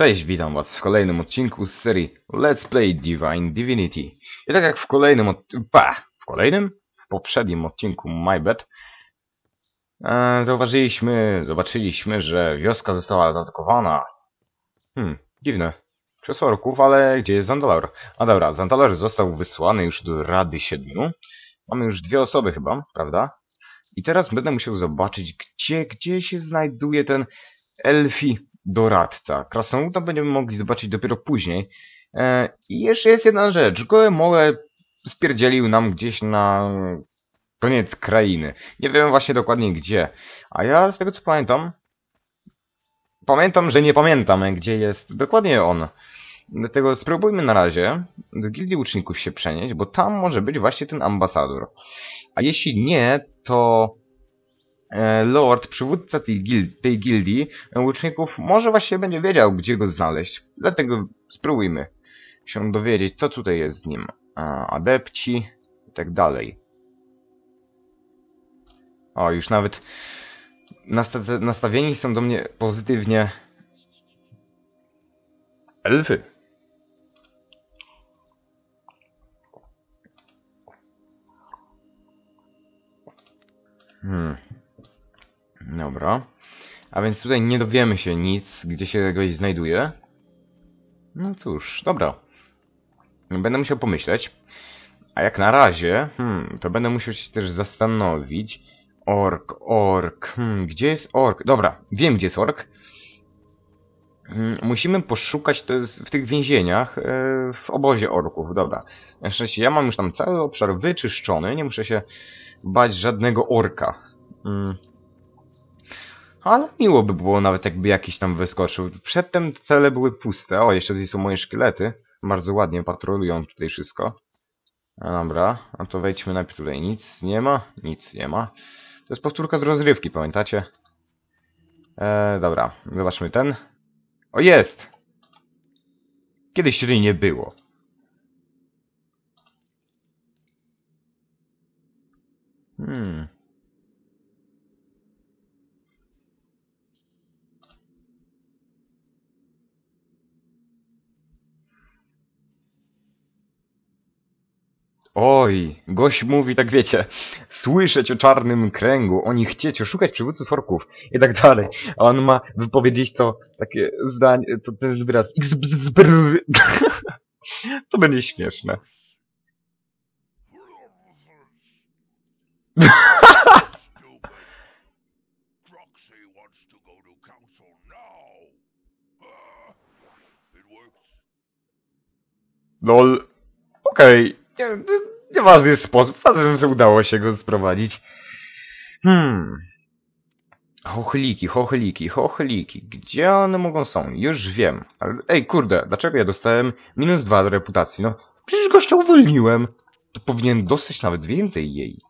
Cześć, witam was w kolejnym odcinku z serii Let's Play Divine Divinity. I tak jak w kolejnym od... Pa! W kolejnym? W poprzednim odcinku My Bad e, zauważyliśmy, zobaczyliśmy, że wioska została zaatakowana. Hmm, dziwne. Przez orków, ale gdzie jest Zandalor? A dobra, Zandalor został wysłany już do Rady Siedmiu. Mamy już dwie osoby chyba, prawda? I teraz będę musiał zobaczyć, gdzie, gdzie się znajduje ten elfi doradca. Krasnoluda będziemy mogli zobaczyć dopiero później. E, I jeszcze jest jedna rzecz. Goemoe spierdzielił nam gdzieś na koniec krainy. Nie wiem właśnie dokładnie gdzie. A ja z tego co pamiętam, pamiętam, że nie pamiętam gdzie jest dokładnie on. Dlatego spróbujmy na razie do Gildii Łuczników się przenieść, bo tam może być właśnie ten ambasador. A jeśli nie, to Lord, przywódca tej, gil tej gildii łuczników, może właśnie będzie wiedział, gdzie go znaleźć. Dlatego spróbujmy się dowiedzieć, co tutaj jest z nim. Adepci i tak dalej. O, już nawet nasta nastawieni są do mnie pozytywnie elfy. Hmm. Dobra. A więc tutaj nie dowiemy się nic, gdzie się goś znajduje. No cóż, dobra. Będę musiał pomyśleć. A jak na razie, hmm, to będę musiał się też zastanowić. Ork, ork, hmm, gdzie jest ork? Dobra, wiem gdzie jest ork. Hmm, musimy poszukać to jest w tych więzieniach, e, w obozie orków, dobra. Na szczęście ja mam już tam cały obszar wyczyszczony, nie muszę się bać żadnego orka. Hmm. Ale miło by było nawet jakby jakiś tam wyskoczył. Przedtem cele były puste. O, jeszcze tutaj są moje szkielety. Bardzo ładnie patrolują tutaj wszystko. Dobra, a to wejdźmy najpierw tutaj. Nic nie ma, nic nie ma. To jest powtórka z rozrywki, pamiętacie? Eee, dobra, zobaczmy ten. O, jest! Kiedyś tutaj nie było. Hmm. Oj, gość mówi, tak wiecie, słyszeć o czarnym kręgu, o nich chcieć, oszukać przywódców orków i tak dalej. A on ma wypowiedzieć to takie zdanie, to ten wyraz To będzie śmieszne. Lol. Okej. Nie, nieważny jest sposób. Ważne, że udało się go sprowadzić. Hmm. Chochliki, chochliki, chochliki. Gdzie one mogą są? Już wiem. Ale, ej, kurde, dlaczego ja dostałem minus dwa do reputacji? No, przecież gościa uwolniłem. To powinien dostać nawet więcej jej.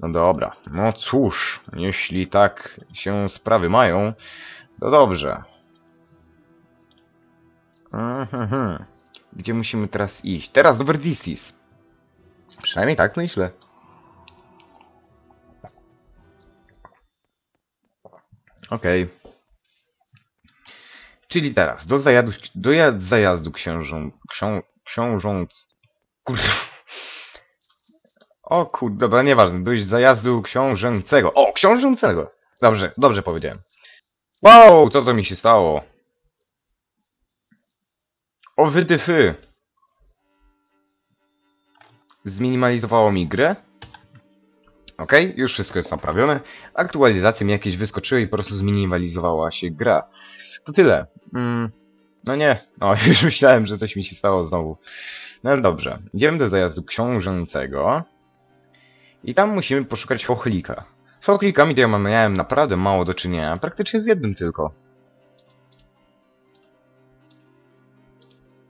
No dobra. No cóż, jeśli tak się sprawy mają, to dobrze. Mhm. Gdzie musimy teraz iść? Teraz do Verdisis. Przynajmniej tak myślę. Okej. Czyli teraz, do zajazdu, do ja- zajazdu książą, ksią, książąc... Kur... O kur... Dobra, nieważne, dojść zajazdu książęcego. O, książęcego! Dobrze, dobrze powiedziałem. Wow, co to mi się stało? O wydyfy! Zminimalizowało mi grę. Ok, już wszystko jest naprawione. Aktualizacje mi jakieś wyskoczyły i po prostu zminimalizowała się gra. To tyle. Mm, no nie, no już myślałem, że coś mi się stało znowu. No ale dobrze. Idziemy do zajazdu książęcego. I tam musimy poszukać chochlika. Z chochlikami to ja miałem naprawdę mało do czynienia. Praktycznie z jednym tylko.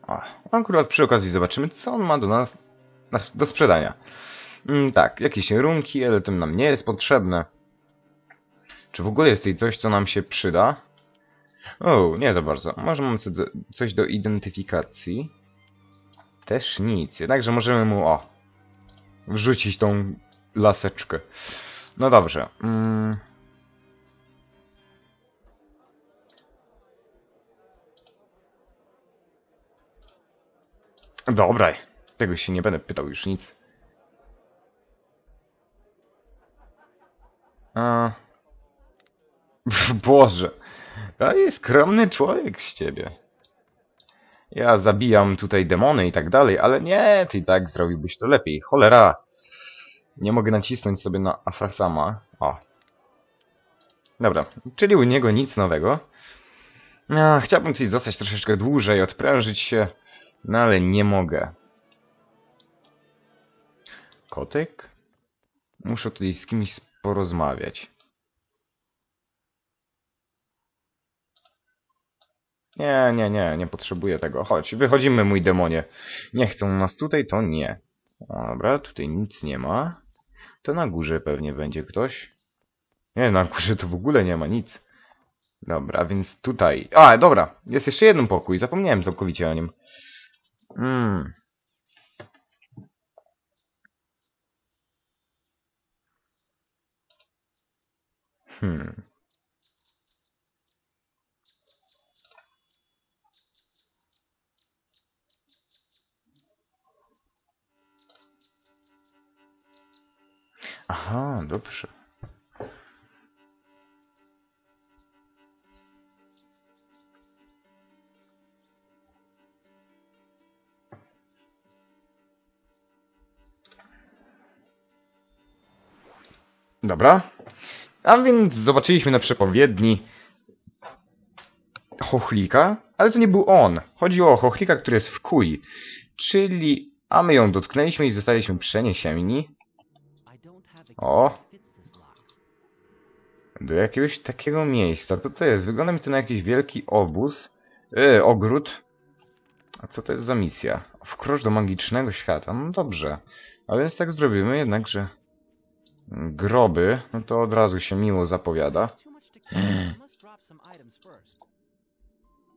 O, akurat przy okazji zobaczymy, co on ma do nas na- do sprzedania. Mm, tak, jakieś runki, ale to nam nie jest potrzebne. Czy w ogóle jest tutaj coś, co nam się przyda? O, nie za bardzo. Może mamy co do, coś do identyfikacji. Też nic. Jednakże możemy mu, o, wrzucić tą laseczkę. No dobrze. Mm. Dobra, tego się nie będę pytał już nic. A... Boże, to jest skromny człowiek z ciebie. Ja zabijam tutaj demony i tak dalej, ale nie, ty i tak zrobiłbyś to lepiej. Cholera! Nie mogę nacisnąć sobie na Afrasama. O. Dobra, czyli u niego nic nowego. A, chciałbym tutaj zostać troszeczkę dłużej, odprężyć się, no ale nie mogę. Muszę tutaj z kimś porozmawiać. Nie, nie, nie, nie potrzebuję tego. Chodź, wychodzimy, mój demonie. Nie chcą nas tutaj, to nie. Dobra, tutaj nic nie ma. To na górze pewnie będzie ktoś. Nie, na górze to w ogóle nie ma nic. Dobra, więc tutaj... A, dobra, jest jeszcze jeden pokój, zapomniałem całkowicie o nim. Hmm. Hmm. Aha, dobrze. Dobra. A więc zobaczyliśmy na przepowiedni Chochlika, ale to nie był on. Chodziło o Chochlika, który jest w kuli. Czyli, a my ją dotknęliśmy i zostaliśmy przeniesieni O. do jakiegoś takiego miejsca. Co to jest? Wygląda mi to na jakiś wielki obóz. Yy, ogród. A co to jest za misja? Wkrocz do magicznego świata. No dobrze. A więc tak zrobimy, jednakże groby, no to od razu się miło zapowiada.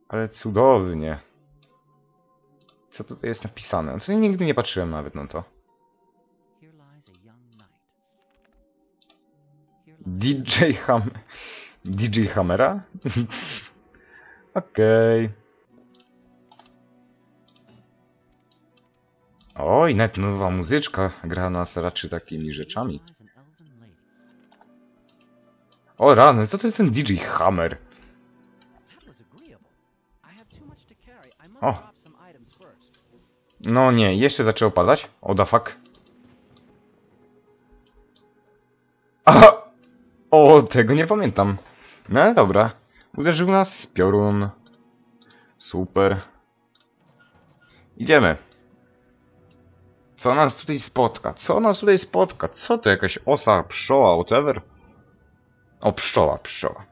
Ale cudownie. Co tutaj jest napisane? To nigdy nie patrzyłem nawet na to. DJ Ham... DJ Hammera? Okej. Okay. Oj, nawet nowa muzyczka gra nas raczy takimi rzeczami. O rany, co to jest ten DJ Hammer? O. No nie, jeszcze zaczęło padać. O the fuck. Aha! O, tego nie pamiętam. No dobra. Uderzył nas piorun. Super. Idziemy. Co nas tutaj spotka? Co nas tutaj spotka? Co to jakaś osa, pszczoła, whatever? O, pszczoła, pszczoła.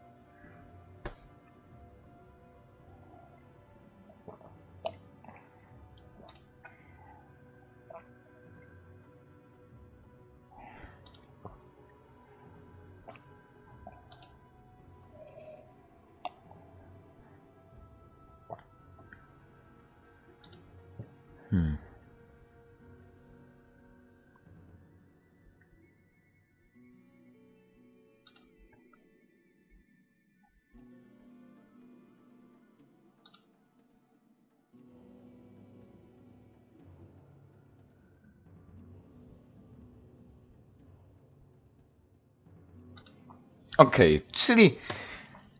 Okej, okay, czyli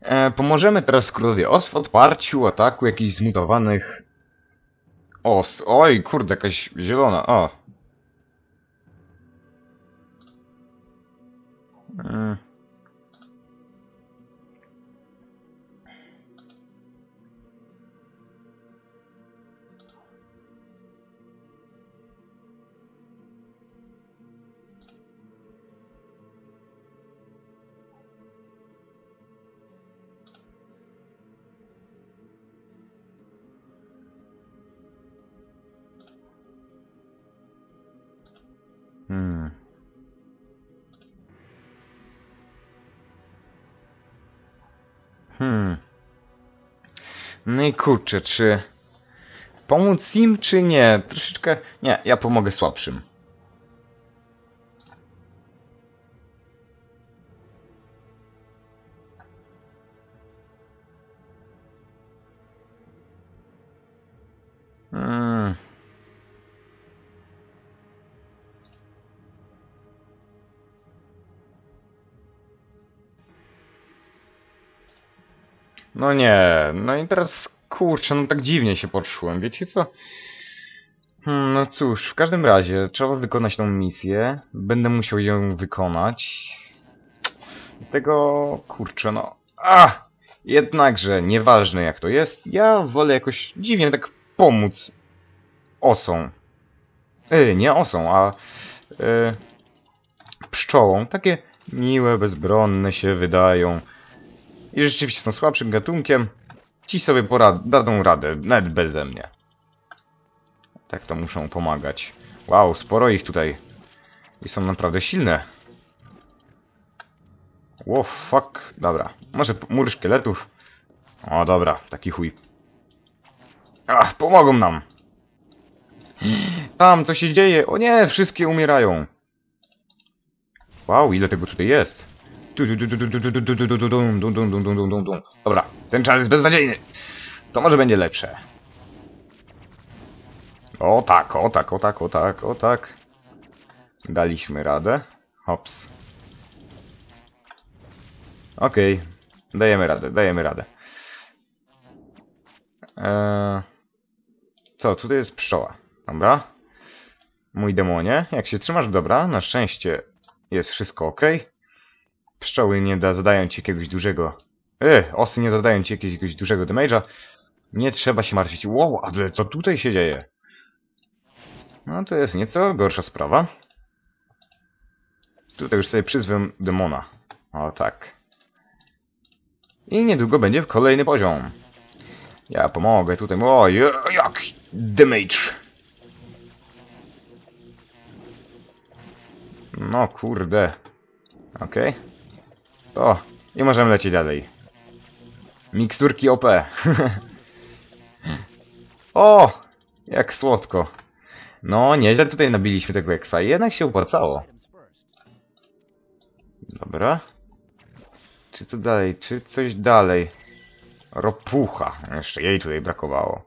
e, pomożemy teraz królowie os w odparciu ataku jakichś zmutowanych os. Oj, kurde, jakaś zielona, o. Hmm. No i kurczę, czy pomóc im, czy nie? Troszeczkę... Nie, ja pomogę słabszym. No nie, no i teraz kurczę, no tak dziwnie się poczułem, wiecie co? Hmm, no cóż, w każdym razie trzeba wykonać tą misję. Będę musiał ją wykonać. Tego kurczę, no. A! Jednakże, nieważne jak to jest, ja wolę jakoś dziwnie tak pomóc osą. Yy, nie osą, a yy, pszczołą. Takie miłe, bezbronne się wydają. I rzeczywiście są słabszym gatunkiem. Ci sobie porad dadzą radę, nawet beze mnie. Tak to muszą pomagać. Wow, sporo ich tutaj. I są naprawdę silne. Wow, fuck. Dobra. Może mur szkieletów? O, dobra. Taki chuj. Ach, pomogą nam. Tam, co się dzieje? O nie, wszystkie umierają. Wow, ile tego tutaj jest. Dobra, ten czas jest beznadziejny. To może będzie lepsze. O tak, o tak, o tak, o tak, o tak. Daliśmy radę. Hops. Okej. Okay. Dajemy radę, dajemy radę. Eee... Co, tutaj jest pszczoła. Dobra. Mój demonie, jak się trzymasz dobra, na szczęście jest wszystko ok. Pszczoły nie da, zadają ci jakiegoś dużego... E, osy nie zadają ci jakiegoś dużego damage'a. Nie trzeba się martwić. Wow, ale co tutaj się dzieje? No to jest nieco gorsza sprawa. Tutaj już sobie przyzwę demona. O tak. I niedługo będzie w kolejny poziom. Ja pomogę tutaj. O, jak damage. No kurde. Okej. O, i możemy lecieć dalej. Miksturki OP. o, jak słodko. No, nieźle tutaj nabiliśmy tego eksa jednak się opłacało. Dobra. Czy to dalej, czy coś dalej? Ropucha. Jeszcze jej tutaj brakowało.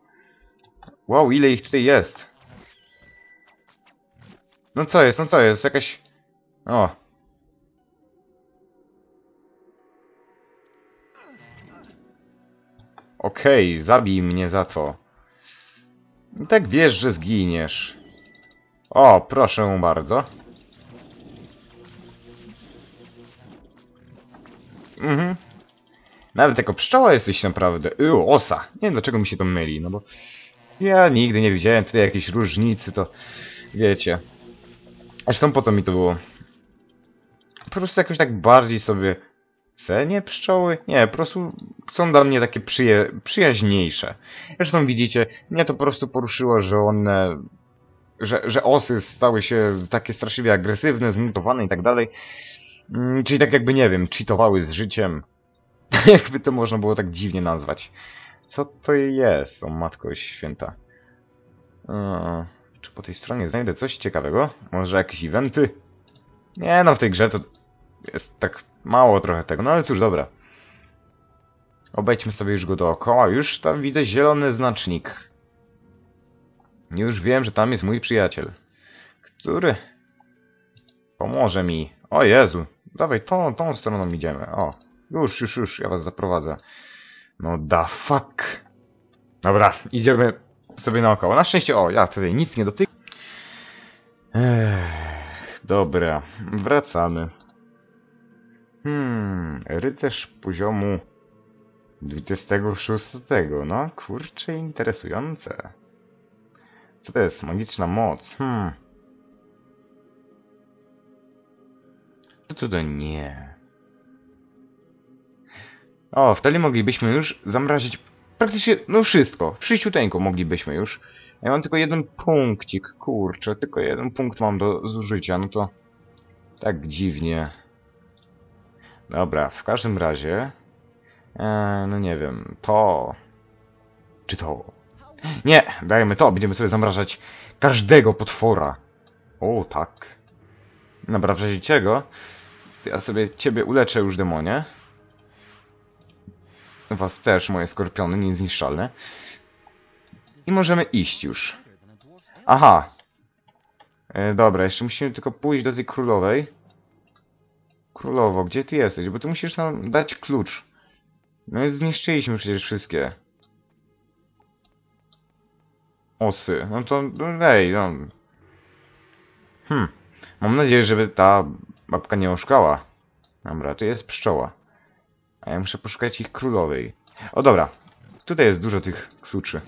Wow, ile ich tutaj jest? No co jest, no co jest? Jakaś... O. Okej, zabij mnie za to. I tak wiesz, że zginiesz. O, proszę bardzo. Mhm. Nawet jako pszczoła jesteś naprawdę... Yy, osa. Nie wiem dlaczego mi się to myli, no bo... Ja nigdy nie widziałem tutaj jakiejś różnicy, to... Wiecie. Zresztą po co mi to było? Po prostu jakoś tak bardziej sobie... Cenię pszczoły? Nie, po prostu są dla mnie takie przyje... przyjaźniejsze. Zresztą widzicie, mnie to po prostu poruszyło, że one... Że, że osy stały się takie straszliwie agresywne, zmutowane i tak dalej. Mm, Czyli tak jakby, nie wiem, cheatowały z życiem. jakby to można było tak dziwnie nazwać. Co to jest, o matko święta? Eee, czy po tej stronie znajdę coś ciekawego? Może jakieś eventy? Nie no, w tej grze to jest tak mało trochę tego, no ale cóż, dobra. Obejdźmy sobie już go dookoła. Już tam widzę zielony znacznik. Już wiem, że tam jest mój przyjaciel. Który pomoże mi. O Jezu, dawaj, tą, tą stroną idziemy. O, już, już, już, ja was zaprowadzę. No da fuck. Dobra, idziemy sobie naokoło. Na szczęście, o, ja tutaj nic nie dotykam. Dobra, wracamy. Hmm, rycerz poziomu 26. No, kurczę, interesujące. Co to jest? Magiczna moc. Hmm. Co to to nie? O, wtedy moglibyśmy już zamrazić praktycznie, no wszystko. Wszyściuteńko moglibyśmy już. Ja mam tylko jeden punkcik, kurczę, tylko jeden punkt mam do zużycia, no to tak dziwnie. Dobra, w każdym razie, e, no nie wiem, to, czy to? Nie, dajmy to, będziemy sobie zamrażać każdego potwora. O, tak. Dobra, w razie czego, ja sobie ciebie uleczę już, demonie. Was też, moje skorpiony, niezniszczalne. I możemy iść już. Aha. E, dobra, jeszcze musimy tylko pójść do tej królowej. Królowo, gdzie ty jesteś? Bo ty musisz nam dać klucz. No i zniszczyliśmy przecież wszystkie. Osy. No to, no ej, no. Hmm. Mam nadzieję, żeby ta babka nie oszukała. Dobra, tu jest pszczoła. A ja muszę poszukać ich królowej. O dobra. Tutaj jest dużo tych kluczy.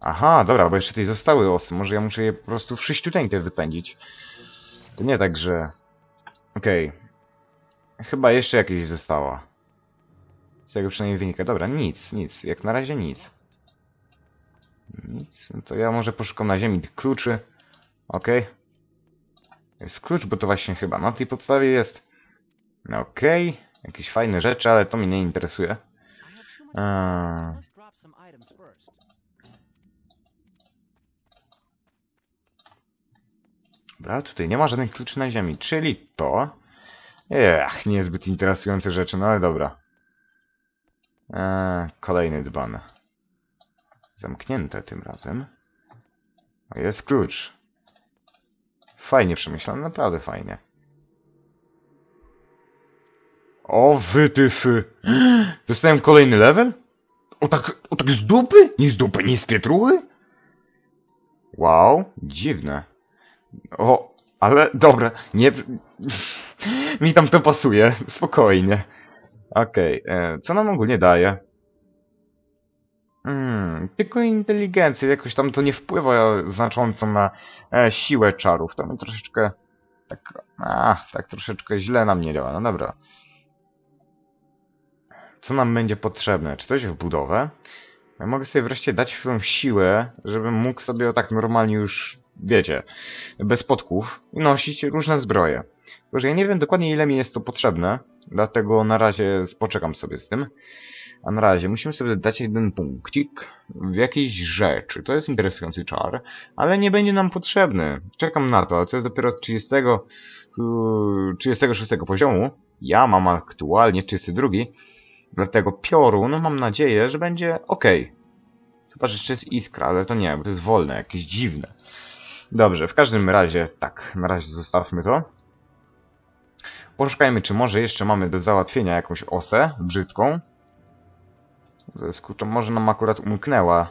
Aha, dobra, bo jeszcze tutaj zostały osy. Może ja muszę je po prostu wszyściuteńkę wypędzić. To nie tak, że... Okej. Chyba jeszcze jakieś została. Z tego przynajmniej wynika. Dobra, nic, nic. Jak na razie nic. Nic. No to ja może poszukam na ziemi tych kluczy. Okej. Jest klucz, bo to właśnie chyba na tej podstawie jest. No Okej. Jakieś fajne rzeczy, ale to mnie nie interesuje. Eee, Dobra, tutaj nie ma żadnych kluczy na ziemi, czyli to... Ech, niezbyt interesujące rzeczy, no ale dobra. Eee, kolejny dzban. Zamknięte tym razem. O, jest klucz. Fajnie przemyślane, naprawdę fajnie. O, wytyfy! Dostałem kolejny level? O tak, o tak z dupy? Nie z dupy, nie z pietruchy? Wow, dziwne. O, ale dobra, nie... Mi tam to pasuje, spokojnie. Okej, e, co nam ogólnie daje? Hmm, tylko inteligencja, jakoś tam to nie wpływa znacząco na e, siłę czarów. To mi troszeczkę... Tak, a, tak troszeczkę źle nam nie działa, no dobra. Co nam będzie potrzebne? Czy coś w budowę? Ja mogę sobie wreszcie dać swoją siłę, żebym mógł sobie tak normalnie już, wiecie, bez podków nosić różne zbroje. Tylko, ja nie wiem dokładnie ile mi jest to potrzebne, dlatego na razie poczekam sobie z tym. A na razie musimy sobie dać jeden punkcik w jakiejś rzeczy. To jest interesujący czar, ale nie będzie nam potrzebny. Czekam na to, ale to jest dopiero z 30, yy, 36 poziomu. Ja mam aktualnie 32, dlatego piorun mam nadzieję, że będzie ok. Chyba, że jeszcze jest iskra, ale to nie, bo to jest wolne, jakieś dziwne. Dobrze, w każdym razie, tak, na razie zostawmy to. Poszukajmy, czy może jeszcze mamy do załatwienia jakąś osę brzydką. Kurczę, może nam akurat umknęła.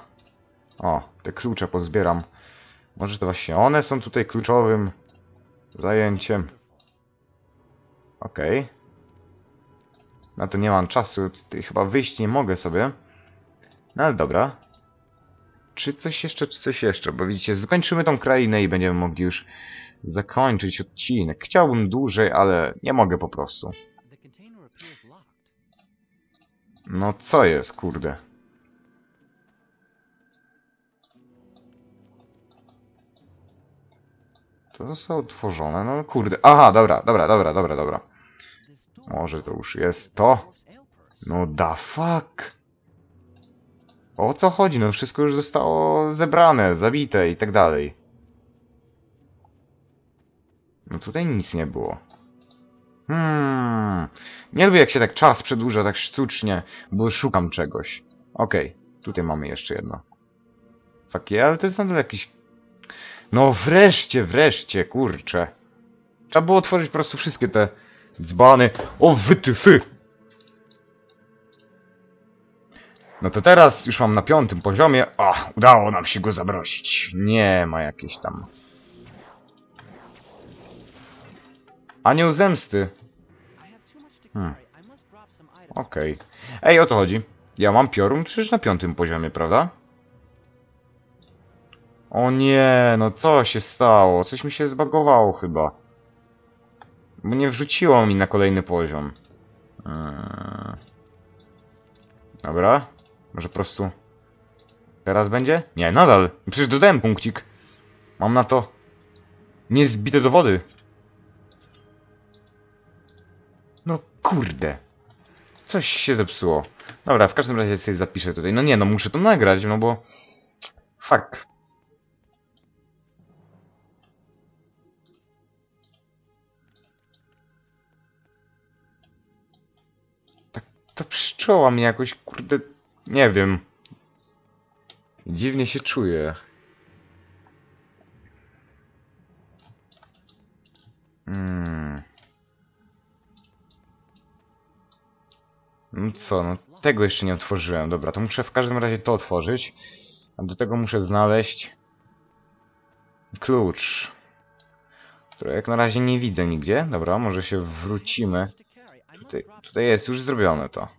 O, te klucze pozbieram. Może to właśnie one są tutaj kluczowym zajęciem. Okej. Na to nie mam czasu, tutaj chyba wyjść nie mogę sobie. No ale dobra. Czy coś jeszcze, czy coś jeszcze? Bo widzicie, skończymy tą krainę i będziemy mogli już zakończyć odcinek. Chciałbym dłużej, ale nie mogę po prostu. No co jest, kurde? To zostało otworzone, no kurde. Aha, dobra, dobra, dobra, dobra, dobra. Może to już jest to? No da fuck. O co chodzi? No wszystko już zostało zebrane, zabite i tak dalej. No tutaj nic nie było. Hmm. Nie lubię jak się tak czas przedłuża tak sztucznie, bo szukam czegoś. Okej, tutaj mamy jeszcze jedno. Yeah, ale to jest nadal jakiś... No wreszcie, wreszcie, kurczę. Trzeba było otworzyć po prostu wszystkie te dzbany. O wytyfy! No to teraz już mam na piątym poziomie. O, udało nam się go zamrozić. Nie ma jakiejś tam... Anioł zemsty. Hmm. Okej. Ej, o to chodzi. Ja mam piorun przecież na piątym poziomie, prawda? O nie, no co się stało? Coś mi się zbagowało chyba. Bo nie wrzuciło mi na kolejny poziom. Eee. Dobra. Może po prostu... Teraz będzie? Nie, nadal. Przecież dodałem punkcik. Mam na to... Niezbite do wody. No kurde. Coś się zepsuło. Dobra, w każdym razie sobie zapiszę tutaj. No nie, no muszę to nagrać, no bo... Fuck. Tak, ta pszczoła mnie jakoś, kurde... Nie wiem. Dziwnie się czuję. Hmm. mam co? No tego jeszcze nie otworzyłem. Dobra, to muszę w każdym razie to otworzyć. A do tego muszę znaleźć klucz. Który jak na razie nie widzę nigdzie. Dobra, może się wrócimy. Tutaj, tutaj jest już zrobione to.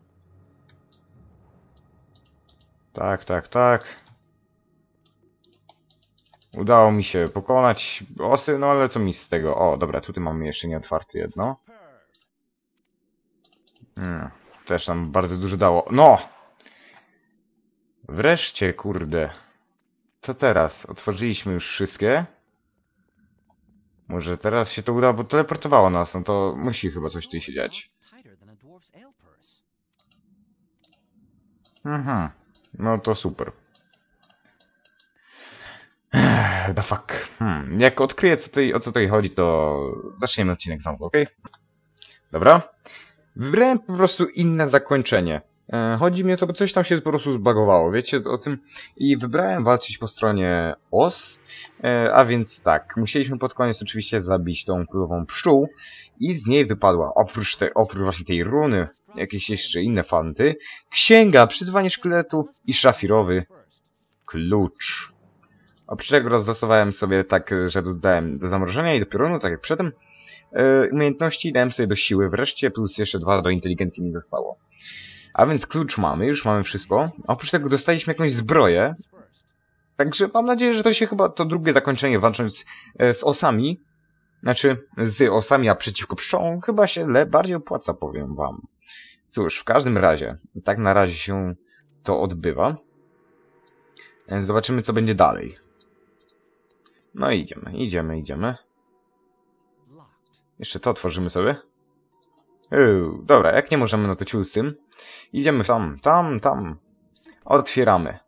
Tak, tak, tak. Udało mi się pokonać osy, no ale co mi z tego? O, dobra, tutaj mamy jeszcze nieotwarte jedno. Hmm, też nam bardzo dużo dało. No! Wreszcie, kurde. Co teraz? Otworzyliśmy już wszystkie. Może teraz się to uda, bo teleportowało nas, no to musi chyba coś tutaj się dziać. Mhm. No to super. The fuck. Hmm. Jak odkryję co tutaj, o co tutaj chodzi, to zaczniemy odcinek znowu, okej? Dobra. Wybrałem po prostu inne zakończenie. E, chodzi mi o to, bo coś tam się po prostu zbagowało, wiecie o tym? I wybrałem walczyć po stronie OS, e, a więc tak, musieliśmy pod koniec oczywiście zabić tą królową pszczół i z niej wypadła, oprócz, tej, oprócz właśnie tej runy, jakieś jeszcze inne fanty, księga, przyzwanie szkieletu i szafirowy klucz. Oprócz tego rozlosowałem sobie tak, że dodałem do zamrożenia i do piorunu, tak jak przedtem. E, umiejętności dałem sobie do siły wreszcie, plus jeszcze dwa do inteligencji mi zostało. A więc klucz mamy, już mamy wszystko. Oprócz tego dostaliśmy jakąś zbroję. Także mam nadzieję, że to się chyba to drugie zakończenie walcząc e, z osami, znaczy z osami, a przeciwko pszczołom, chyba się le bardziej opłaca, powiem wam. Cóż, w każdym razie, tak na razie się to odbywa. E, Zobaczymy, co będzie dalej. No idziemy, idziemy, idziemy. Jeszcze to otworzymy sobie. Uuu, dobra, jak nie możemy, no to ciul z tym. Idziemy tam, tam, tam. Otwieramy.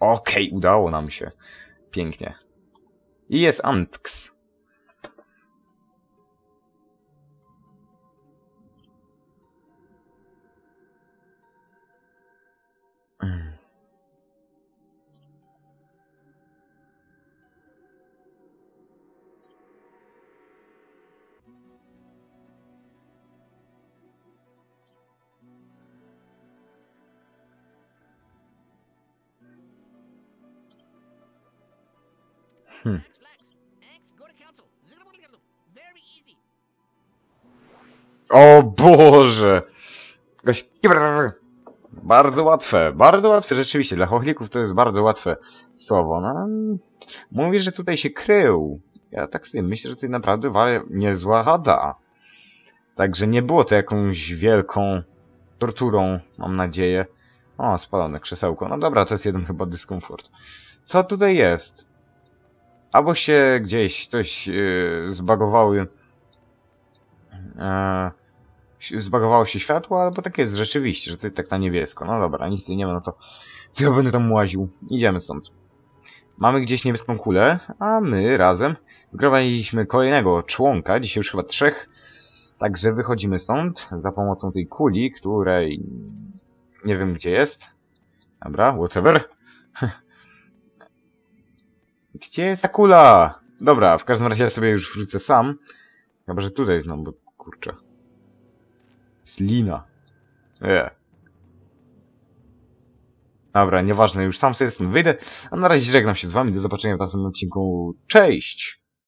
Okej, udało nam się. Pięknie. I jest Antks. Easy. O Boże! Bardzo łatwe, bardzo łatwe, rzeczywiście. Dla chochlików to jest bardzo łatwe słowo. No, mówisz, że tutaj się krył. Ja tak sobie myślę, że tutaj naprawdę niezła chata. Także nie było to jakąś wielką torturą, mam nadzieję. O, spalone krzesełko. No dobra, to jest jeden chyba dyskomfort. Co tutaj jest? Albo się gdzieś coś yy, zbagowały e, zbagowało się światło, albo tak jest rzeczywiście, że to tak na niebiesko. No dobra, nic nie ma, no to co ja będę tam łaził? Idziemy stąd. Mamy gdzieś niebieską kulę, a my razem zgromadziliśmy kolejnego członka, dzisiaj już chyba trzech. Także wychodzimy stąd za pomocą tej kuli, której nie wiem gdzie jest. Dobra, whatever. Gdzie jest ta kula? Dobra, w każdym razie ja sobie już wrócę sam. Chyba, że tutaj znam, bo kurczę. Slina. E. Dobra, nieważne, już sam sobie stąd wyjdę. A na razie żegnam się z wami. Do zobaczenia w następnym odcinku. Cześć!